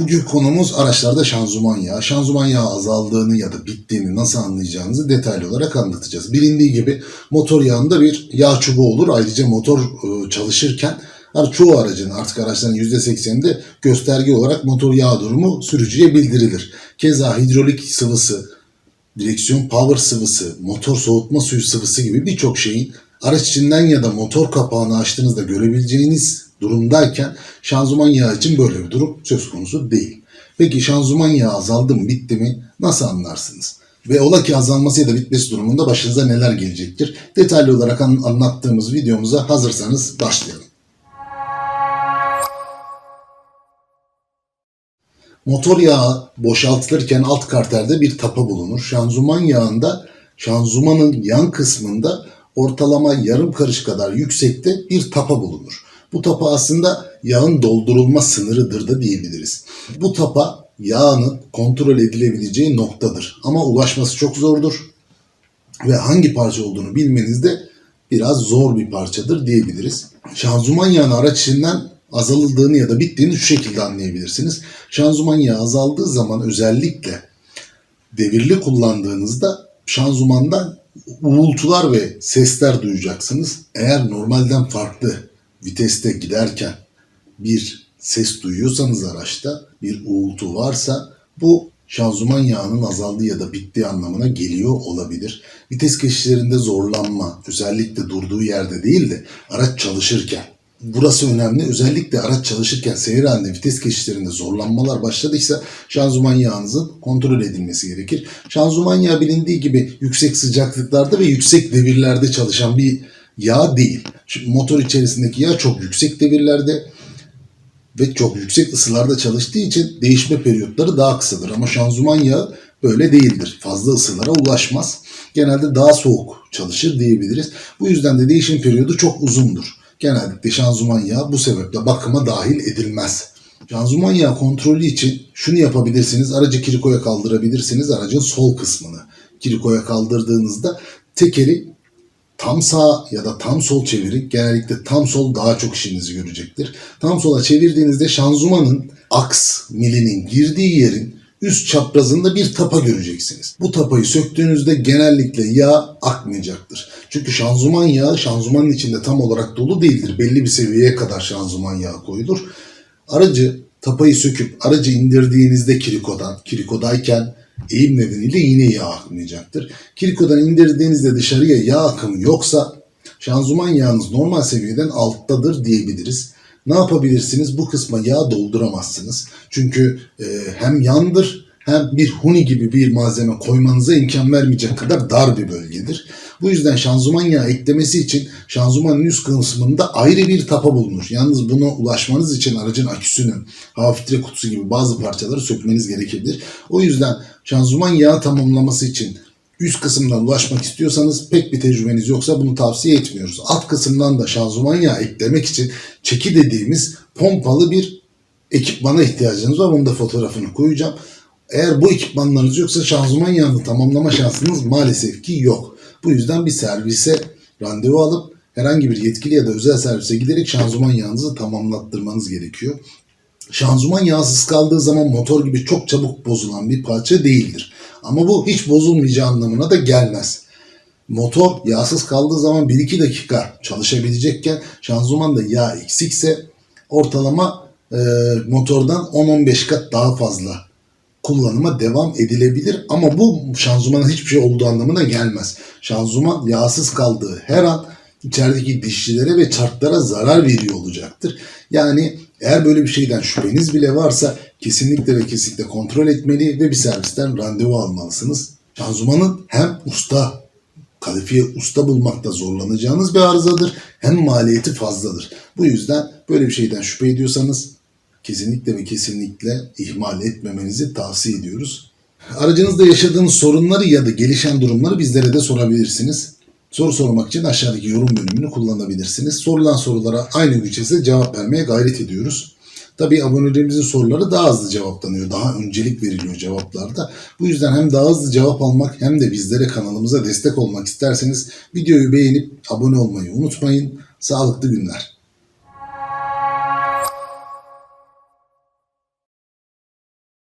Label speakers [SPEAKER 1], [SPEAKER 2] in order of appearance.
[SPEAKER 1] Bugün konumuz araçlarda şanzıman yağı. Şanzıman yağı azaldığını ya da bittiğini nasıl anlayacağınızı detaylı olarak anlatacağız. Bilindiği gibi motor yağında bir yağ çubuğu olur. Ayrıca motor e, çalışırken çoğu aracın artık araçların %80'inde gösterge olarak motor yağ durumu sürücüye bildirilir. Keza hidrolik sıvısı, direksiyon power sıvısı, motor soğutma suyu sıvısı gibi birçok şeyin araç içinden ya da motor kapağını açtığınızda görebileceğiniz durumdayken şanzıman yağı için böyle bir durum söz konusu değil. Peki şanzıman yağı azaldı mı bitti mi nasıl anlarsınız? Ve ola ki azalması ya da bitmesi durumunda başınıza neler gelecektir? Detaylı olarak an- anlattığımız videomuza hazırsanız başlayalım. Motor yağı boşaltılırken alt karterde bir tapa bulunur. Şanzıman yağında şanzımanın yan kısmında ortalama yarım karış kadar yüksekte bir tapa bulunur. Bu tapa aslında yağın doldurulma sınırıdır da diyebiliriz. Bu tapa yağının kontrol edilebileceği noktadır. Ama ulaşması çok zordur ve hangi parça olduğunu bilmeniz de biraz zor bir parçadır diyebiliriz. Şanzıman yağını araç içinden azaldığını ya da bittiğini şu şekilde anlayabilirsiniz. Şanzıman yağı azaldığı zaman özellikle devirli kullandığınızda şanzımandan uğultular ve sesler duyacaksınız. Eğer normalden farklı viteste giderken bir ses duyuyorsanız araçta bir uğultu varsa bu şanzıman yağının azaldığı ya da bittiği anlamına geliyor olabilir. Vites geçişlerinde zorlanma özellikle durduğu yerde değil de araç çalışırken Burası önemli. Özellikle araç çalışırken seyir halinde vites geçişlerinde zorlanmalar başladıysa şanzıman yağınızın kontrol edilmesi gerekir. Şanzıman yağı bilindiği gibi yüksek sıcaklıklarda ve yüksek devirlerde çalışan bir yağ değil. Şimdi motor içerisindeki yağ çok yüksek devirlerde ve çok yüksek ısılarda çalıştığı için değişme periyotları daha kısadır. Ama şanzıman yağı böyle değildir. Fazla ısılara ulaşmaz. Genelde daha soğuk çalışır diyebiliriz. Bu yüzden de değişim periyodu çok uzundur. Genellikle şanzıman yağı bu sebeple bakıma dahil edilmez. Şanzıman yağı kontrolü için şunu yapabilirsiniz. Aracı kirikoya kaldırabilirsiniz. Aracın sol kısmını kirikoya kaldırdığınızda tekeri tam sağ ya da tam sol çevirin. Genellikle tam sol daha çok işinizi görecektir. Tam sola çevirdiğinizde şanzımanın aks milinin girdiği yerin üst çaprazında bir tapa göreceksiniz. Bu tapayı söktüğünüzde genellikle yağ akmayacaktır. Çünkü şanzıman yağı şanzımanın içinde tam olarak dolu değildir. Belli bir seviyeye kadar şanzıman yağı koyulur. Aracı tapayı söküp aracı indirdiğinizde kirikodan, kirikodayken eğim nedeniyle yine yağ akmayacaktır. Kirikodan indirdiğinizde dışarıya yağ akımı yoksa şanzıman yağınız normal seviyeden alttadır diyebiliriz. Ne yapabilirsiniz? Bu kısma yağ dolduramazsınız. Çünkü e, hem yandır hem bir huni gibi bir malzeme koymanıza imkan vermeyecek kadar dar bir bölgedir. Bu yüzden şanzıman yağı eklemesi için şanzımanın üst kısmında ayrı bir tapa bulunur. Yalnız buna ulaşmanız için aracın aküsünün, hava filtre kutusu gibi bazı parçaları sökmeniz gerekebilir. O yüzden şanzıman yağı tamamlaması için üst kısımdan ulaşmak istiyorsanız pek bir tecrübeniz yoksa bunu tavsiye etmiyoruz. Alt kısımdan da şanzıman yağı eklemek için çeki dediğimiz pompalı bir ekipmana ihtiyacınız var. Bunun da fotoğrafını koyacağım. Eğer bu ekipmanlarınız yoksa şanzıman yağını tamamlama şansınız maalesef ki yok. Bu yüzden bir servise randevu alıp herhangi bir yetkili ya da özel servise giderek şanzıman yağınızı tamamlattırmanız gerekiyor. Şanzıman yağsız kaldığı zaman motor gibi çok çabuk bozulan bir parça değildir. Ama bu hiç bozulmayacağı anlamına da gelmez. Motor yağsız kaldığı zaman 1-2 dakika çalışabilecekken şanzıman da yağ eksikse ortalama e, motordan 10-15 kat daha fazla kullanıma devam edilebilir ama bu şanzımana hiçbir şey olduğu anlamına gelmez. Şanzıman yağsız kaldığı her an içerideki dişlilere ve çarklara zarar veriyor olacaktır. Yani eğer böyle bir şeyden şüpheniz bile varsa kesinlikle ve kesinlikle kontrol etmeli ve bir servisten randevu almalısınız. Şanzımanın hem usta, kalifiye usta bulmakta zorlanacağınız bir arızadır hem maliyeti fazladır. Bu yüzden böyle bir şeyden şüphe ediyorsanız kesinlikle ve kesinlikle ihmal etmemenizi tavsiye ediyoruz. Aracınızda yaşadığınız sorunları ya da gelişen durumları bizlere de sorabilirsiniz. Soru sormak için aşağıdaki yorum bölümünü kullanabilirsiniz. Sorulan sorulara aynı güçese cevap vermeye gayret ediyoruz. Tabii abonelerimizin soruları daha hızlı cevaplanıyor. Daha öncelik veriliyor cevaplarda. Bu yüzden hem daha hızlı cevap almak hem de bizlere kanalımıza destek olmak isterseniz videoyu beğenip abone olmayı unutmayın. Sağlıklı günler.